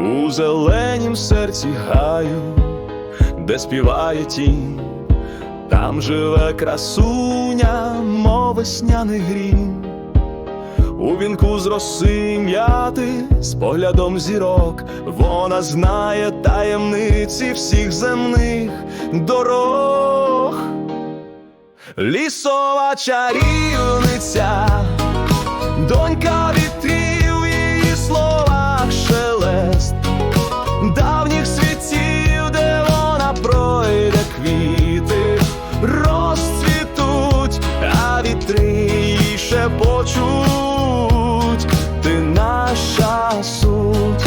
у зеленім серці гаю, де співає тінь, там живе красуня, мов весняний грім. У вінку з роси м'яти з поглядом зірок, вона знає таємниці всіх земних дорог. Лісова чарівниця, шепочуть, ти наша суть.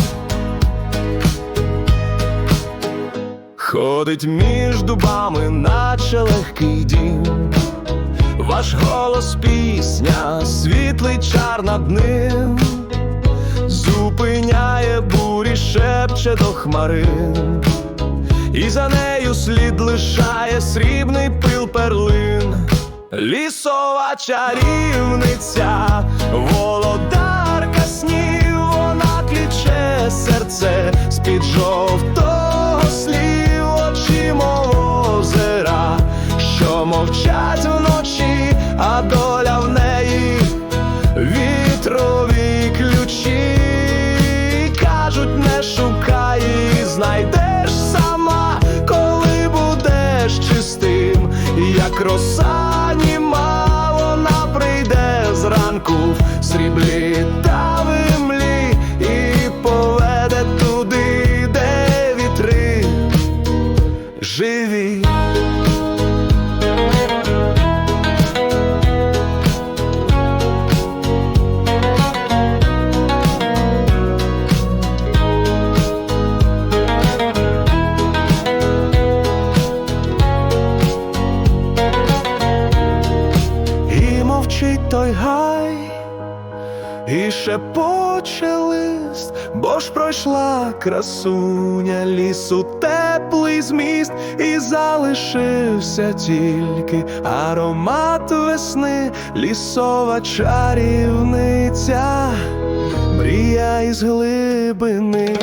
Ходить між дубами, наче легкий дім. Ваш голос пісня, світлий чар над ним, зупиняє бурі, шепче до хмарин, і за нею слід лишає срібний пил перлин, лісова чарівниця, володарка снів, вона кліче серце з-під жовтого слів, очі озера, що мовчать вночі, а доля той гай, і шепоче лист, бо ж пройшла красуня лісу теплий зміст, і залишився тільки аромат весни, лісова чарівниця, мрія із глибини.